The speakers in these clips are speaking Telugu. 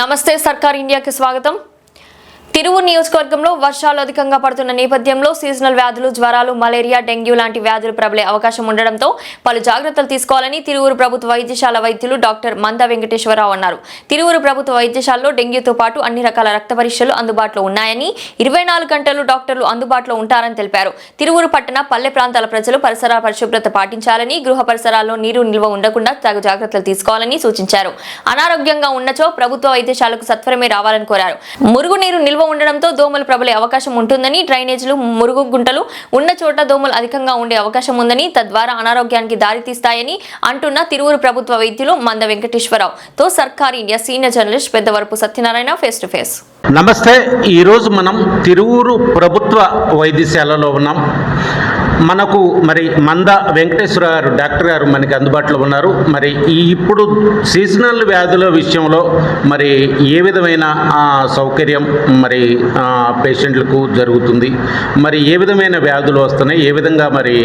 నమస్తే సర్కార్ ఇండియాకి స్వాగతం. తిరువూరు నియోజకవర్గంలో వర్షాలు అధికంగా పడుతున్న నేపథ్యంలో సీజనల్ వ్యాధులు జ్వరాలు మలేరియా డెంగ్యూ లాంటి వ్యాధులు ప్రబలే అవకాశం ఉండడంతో పలు జాగ్రత్తలు తీసుకోవాలని తిరువూరు ప్రభుత్వ వైద్యశాల వైద్యులు డాక్టర్ మంద వెంకటేశ్వరరావు అన్నారు. తిరువూరు ప్రభుత్వ వైద్యశాలలో డెంగ్యూతో పాటు అన్ని రకాల రక్త పరీక్షలు అందుబాటులో ఉన్నాయని ఇరవై నాలుగు గంటలు డాక్టర్లు అందుబాటులో ఉంటారని తెలిపారు. తిరువూరు పట్టణ పల్లె ప్రాంతాల ప్రజలు పరిసరాల పరిశుభ్రత పాటించాలని గృహ పరిసరాల్లో నీరు నిల్వ ఉండకుండా తగు జాగ్రత్తలు తీసుకోవాలని సూచించారు. అనారోగ్యంగా ఉన్నచో ప్రభుత్వ వైద్యశాలకు సత్వరమే రావాలని కోరారు. మురుగునీరు నిల్వ ఉండడంతో దోమలు ప్రబలే అవకాశం ఉంటుందని డ్రైనేజీలు మురుగు గుంటలు ఉన్న చోట దోమలు అధికంగా ఉండే అవకాశం ఉందని తద్వారా అనారోగ్యానికి దారితీస్తాయని అంటున్న తిరువురు ప్రభుత్వ వైద్యులు Manda వెంకటేశ్వరరావుతో Sarkar India senior journalist Peddavarapu Satyanarayana face to face. నమస్తే ఈరోజు మనం తిరువూరు ప్రభుత్వ వైద్యశాలలో ఉన్నాం. మనకు మరి మంద వెంకటేశ్వర గారు డాక్టర్ గారు మనకి అందుబాటులో ఉన్నారు. మరి ఈ ఇప్పుడు సీజనల్ వ్యాధుల విషయంలో మరి ఏ విధమైన సౌకర్యం మరి పేషెంట్లకు జరుగుతుంది? మరి ఏ విధమైన వ్యాధులు వస్తున్నాయి? ఏ విధంగా మరి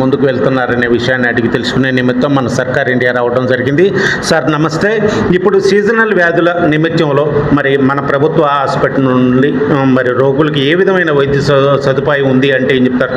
ముందుకు వెళ్తున్నారనే విషయాన్ని అడిగి తెలుసుకునే నిమిత్తం మన సర్కార్ ఇండియా రావడం జరిగింది. సార్ నమస్తే. ఇప్పుడు సీజనల్ వ్యాధుల నిమిత్తంలో మరి మన ప్రభుత్వ హాస్పిటల్ నుండి మరి రోగులకు ఏ విధమైన వైద్య సదుపాయం ఉంది అంటే ఏం చెప్తారు?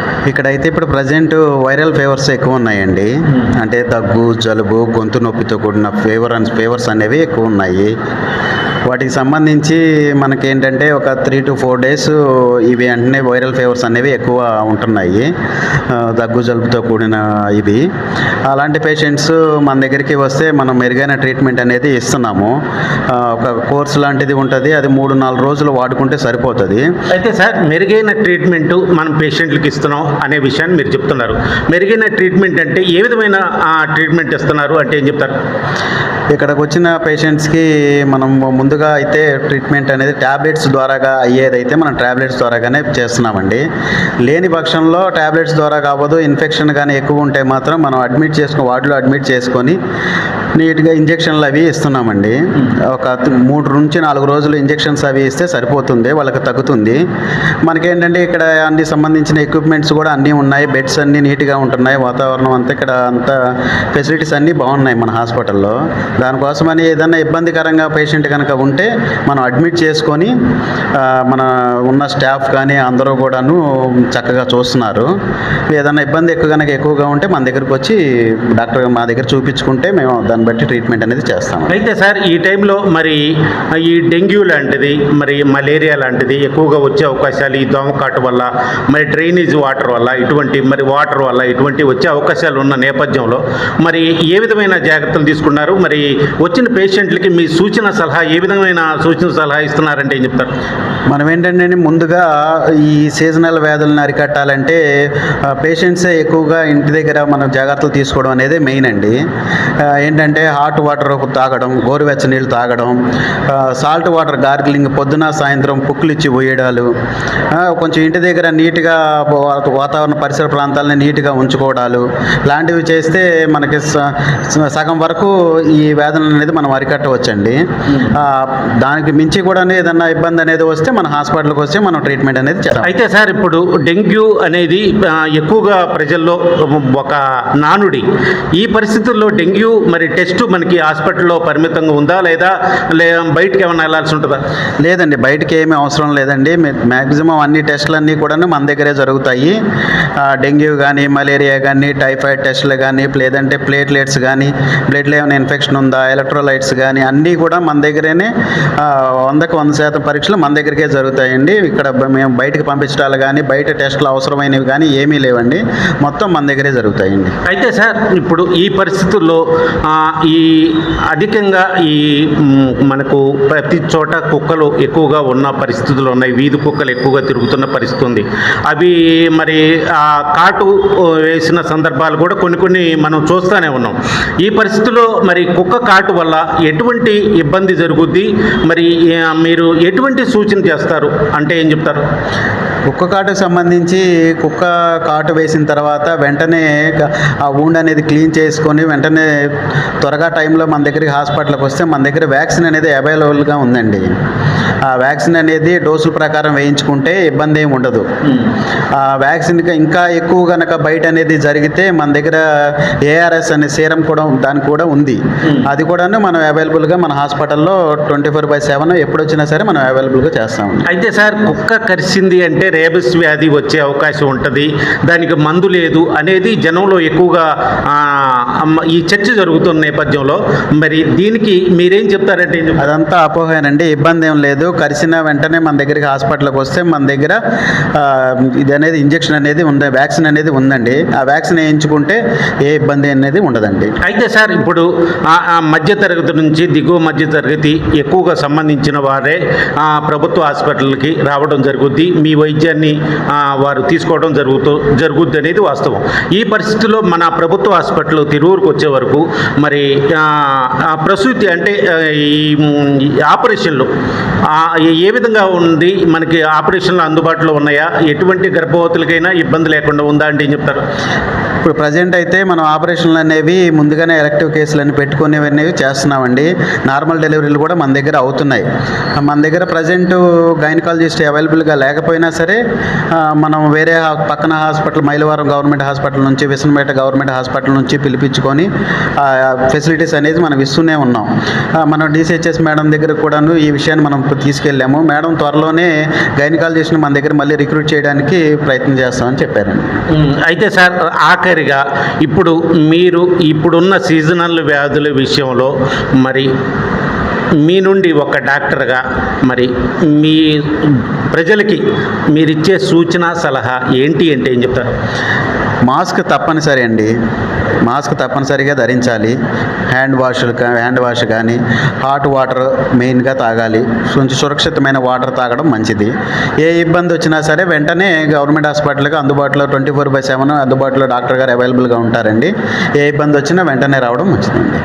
ఇక్కడైతే ఇప్పుడు ప్రజెంట్ వైరల్ ఫీవర్స్ ఎక్కువ ఉన్నాయండి అంటే దగ్గు జలుబు గొంతు నొప్పితో కూడిన ఫీవర్ అండ్ ఫీవర్స్ అనేవి ఎక్కువ ఉన్నాయి వాటికి సంబంధించి మనకి ఏంటంటే ఒక త్రీ టు ఫోర్ డేస్ ఇవి వెంటనే వైరల్ ఫీవర్స్ అనేవి ఎక్కువ ఉంటున్నాయి. దగ్గు జలుబుతో కూడిన ఇది అలాంటి పేషెంట్స్ మన దగ్గరికి వస్తే మనం మెరుగైన ట్రీట్మెంట్ అనేది ఇస్తున్నాము. ఒక కోర్స్ లాంటిది ఉంటుంది. అది మూడు నాలుగు రోజులు వాడుకుంటే సరిపోతుంది. అయితే సార్ మెరుగైన ట్రీట్మెంట్ మనం పేషెంట్లకు ఇస్తున్నాం. అనే విషయాన్ని మీరు చెప్తున్నారు. మెరుగైన ట్రీట్మెంట్ అంటే ఏ విధమైన ట్రీట్మెంట్ ఇస్తున్నారు అంటే ఏం చెప్తారు? ఇక్కడికి వచ్చిన పేషెంట్స్కి మనం ముందుగా అయితే ట్రీట్మెంట్ అనేది ట్యాబ్లెట్స్ ద్వారాగా అయ్యేదైతే మనం ట్యాబ్లెట్స్ ద్వారాగానే చేస్తున్నామండి. లేని పక్షంలో ట్యాబ్లెట్స్ ద్వారా కావద్దు ఇన్ఫెక్షన్ కానీ ఎక్కువ ఉంటే మాత్రం మనం అడ్మిట్ చేసుకుని వార్డులో అడ్మిట్ చేసుకొని నీట్గా ఇంజెక్షన్లు అవి ఇస్తున్నామండి. ఒక మూడు నుంచి నాలుగు రోజులు ఇంజెక్షన్స్ అవి ఇస్తే సరిపోతుంది వాళ్ళకి తగ్గుతుంది. మనకేంటంటే ఇక్కడ అన్ని సంబంధించిన ఎక్విప్మెంట్స్ కూడా అన్నీ ఉన్నాయి బెడ్స్ అన్నీ నీట్గా ఉంటున్నాయి వాతావరణం అంతా ఇక్కడ అంతా ఫెసిలిటీస్ అన్నీ బాగున్నాయి మన హాస్పిటల్లో. దానికోసమని ఏదైనా ఇబ్బందికరంగా పేషెంట్ కనుక ఉంటే మనం అడ్మిట్ చేసుకొని మన ఉన్న స్టాఫ్ కానీ అందరూ కూడాను చక్కగా చూస్తున్నారు. ఏదైనా ఇబ్బంది ఎక్కువ కనుక ఎక్కువగా ఉంటే మన దగ్గరకు వచ్చి డాక్టర్ మా దగ్గర చూపించుకుంటే మేము దాన్ని బట్టి ట్రీట్మెంట్ అనేది చేస్తాము అయితే సార్ ఈ టైంలో మరి ఈ డెంగ్యూ లాంటిది మరి మలేరియా లాంటిది ఎక్కువగా వచ్చే అవకాశాలు ఈ దోమకాటు వల్ల మరి డ్రైనేజ్ వాటర్ వల్ల ఇటువంటి మరి వాటర్ వల్ల ఇటువంటి వచ్చే అవకాశాలు ఉన్న నేపథ్యంలో మరి ఏ విధమైన జాగ్రత్తలు తీసుకున్నారు? మరి వచ్చిన పేషెంట్లకి మీ సూచన సలహా ఏ విధమైన సూచన సలహా ఇస్తున్నారంటే ఏం చెప్తారు? మనం ఏంటంటే ముందుగా ఈ సీజనల్ వ్యాధులను అరికట్టాలంటే పేషెంట్సే ఎక్కువగా ఇంటి దగ్గర మనం జాగ్రత్తలు తీసుకోవడం అనేది మెయిన్ అండి. ఏంటంటే హాట్ వాటర్ తాగడం గోరువెచ్చ నీళ్ళు తాగడం సాల్ట్ వాటర్ గార్గిలింగ్ పొద్దున సాయంత్రం పుక్కులు ఇచ్చి పోయడాలు కొంచెం ఇంటి దగ్గర నీట్గా వాతావరణ పరిసర ప్రాంతాలని నీట్గా ఉంచుకోవడాలు లాంటివి చేస్తే మనకి స- స- సగం వరకు ఈ వ్యాధులు అనేది మనం అరికట్టవచ్చండి. దానికి మించి కూడా ఏదన్నా ఇబ్బంది అనేది వస్తే మన హాస్పిటల్కి వస్తే మనం ట్రీట్మెంట్ అనేది చేస్తాం అయితే సార్ ఇప్పుడు డెంగ్యూ అనేది ఎక్కువగా ప్రజల్లో ఒక నానుడి. ఈ పరిస్థితుల్లో డెంగ్యూ మరి టెస్ట్ మనకి హాస్పిటల్లో పరిమితంగా ఉందా లేదా బయటికి ఏమైనా వెళ్ళాల్సి ఉంటుందా? లేదండి బయటికి ఏమీ అవసరం లేదండి. మ్యాక్సిమం అన్ని టెస్టులు అన్నీ కూడా మన దగ్గరే జరుగుతాయి. డెంగ్యూ కానీ మలేరియా కానీ టైఫాయిడ్ టెస్టులు కానీ లేదంటే ప్లేట్లెట్స్ కానీ బ్లడ్లో ఏమైనా ఇన్ఫెక్షన్ ఉందా? ఎలక్ట్రోలైట్స్ కానీ అన్నీ కూడా మన దగ్గరనే వందకు వంద శాతం పరీక్షలు మన దగ్గరికే జరుగుతాయండి. ఇక్కడ మేము బయటకు పంపించడాలు కానీ బయట టెస్టులు అవసరమైనవి కానీ ఏమీ లేవండి. మొత్తం మన దగ్గరే జరుగుతాయండి. అయితే సార్ ఇప్పుడు ఈ పరిస్థితుల్లో ఈ అధికంగా ఈ మనకు ప్రతి చోట కుక్కలు ఎక్కువగా ఉన్న పరిస్థితులు ఉన్నాయి. వీధి కుక్కలు ఎక్కువగా తిరుగుతున్న పరిస్థితి ఉంది. అవి మరి ఆ కాటు వేసిన సందర్భాలు కూడా కొన్ని కొన్ని మనం చూస్తూనే ఉన్నాం. ఈ పరిస్థితుల్లో మరి కుక్క కాటు వల్ల ఎటువంటి ఇబ్బంది జరుగుద్ది? మరి మీరు ఎటువంటి సూచన చేస్తారు? అంటే ఏం చెప్తారు? కుక్క కాటుకు సంబంధించి కుక్క కాటు వేసిన తర్వాత వెంటనే ఆ వూండ్ అనేది క్లీన్ చేసుకొని వెంటనే త్వరగా టైంలో మన దగ్గరికి హాస్పిటల్కి వస్తే మన దగ్గర వ్యాక్సిన్ అనేది అవైలబుల్గా ఉందండి. ఆ వ్యాక్సిన్ అనేది డోసుల ప్రకారం వేయించుకుంటే ఇబ్బంది ఏమి ఉండదు. ఆ వ్యాక్సిన్కి ఇంకా ఎక్కువ కనుక బయట అనేది జరిగితే మన దగ్గర ఏఆర్ఎస్ అనే సీరం కూడా దానికి కూడా ఉంది. అది కూడాను మనం అవైలబుల్గా మన హాస్పిటల్లో ట్వంటీ ఫోర్ బై సెవెన్ ఎప్పుడు వచ్చినా సరే మనం అవైలబుల్గా చేస్తామండి. అయితే సార్ కుక్క కరిచింది అంటే రేబిస్ వ్యాధి వచ్చే అవకాశం ఉంటుంది. దానికి మందు లేదు అనేది జనంలో ఎక్కువగా ఈ చర్చ జరుగుతున్న నేపథ్యంలో మరి దీనికి మీరేం చెప్తారంటే? అదంతా అపోహేనండి. ఇబ్బంది ఏం లేదు. కరిసిన వెంటనే మన దగ్గరికి హాస్పిటల్కి వస్తే మన దగ్గర ఇది అనేది ఇంజెక్షన్ అనేది ఉంది వ్యాక్సిన్ అనేది ఉందండి. ఆ వ్యాక్సిన్ వేయించుకుంటే ఏ ఇబ్బంది అనేది ఉండదండి. అయితే సార్ ఇప్పుడు మధ్య తరగతి నుంచి దిగువ మధ్య తరగతి ఎక్కువగా సంబంధించిన వారే ఆ, ప్రభుత్వ హాస్పిటల్కి రావడం జరుగుద్ది. మీ వైద్యాన్ని వారు తీసుకోవడం జరుగుతూ జరుగుద్ది అనేది వాస్తవం. ఈ పరిస్థితిలో మన ప్రభుత్వ హాస్పిటల్ తిరువురుకు వచ్చే వరకు మరి ప్రసూతి అంటే ఈ ఆపరేషన్లు ఏ- ఏ విధంగా ఉంది మనకి ఆపరేషన్లు అందుబాటులో ఉన్నాయా ఎటువంటి గర్భవతులకైనా ఇబ్బంది లేకుండా ఉందా అంటే ఏం చెప్తారు? ఇప్పుడు ప్రజెంట్ అయితే మనం ఆపరేషన్లు అనేవి ముందుగానే ఎలక్టివ్ కేసులు పెట్టుకునేవి అనేవి చేస్తున్నామండి. నార్మల్ డెలివరీలు కూడా మన దగ్గర అవుతున్నాయి. మన దగ్గర ప్రజెంట్ గైనకాలజిస్ట్ అవైలబుల్గా లేకపోయినా సరే మనం వేరే పక్కన హాస్పిటల్ మైలవరం గవర్నమెంట్ హాస్పిటల్ నుంచి విసనపేట గవర్నమెంట్ హాస్పిటల్ నుంచి పిలిపించుకొని ఫెసిలిటీస్ అనేది మనం ఇస్తూనే ఉన్నాం. మనం డిసిహెచ్ఎస్ మేడం దగ్గర కూడాను ఈ విషయాన్ని మనం తీసుకెళ్ళాము. మేడం త్వరలోనే గైనకాలజిస్ట్ని మన దగ్గర మళ్ళీ రిక్రూట్ చేయడానికి ప్రయత్నం చేస్తామని చెప్పారండి. అయితే సార్ ఆ ఆఖరిగా ఇప్పుడు మీరు ఇప్పుడున్న సీజనల్ వ్యాధుల విషయంలో మరి మీ నుండి ఒక డాక్టర్గా మరి మీ ప్రజలకి మీరిచ్చే సూచన సలహా ఏంటి అంటే ఏం చెప్తారు? మాస్క్ తప్పనిసరి అండి. మాస్క్ తప్పనిసరిగా ధరించాలి. హ్యాండ్ వాష్లు హ్యాండ్ వాష్ కానీ హాట్ వాటర్ మెయిన్గా తాగాలి. కొంచెం సురక్షితమైన వాటర్ తాగడం మంచిది. ఏ ఇబ్బంది వచ్చినా సరే వెంటనే గవర్నమెంట్ హాస్పిటల్కి అందుబాటులో ట్వంటీ ఫోర్ బై సెవెన్ అందుబాటులో డాక్టర్ గారు అవైలబుల్గా ఉంటారండి. ఏ ఇబ్బంది వచ్చినా వెంటనే రావడం మంచిదండి.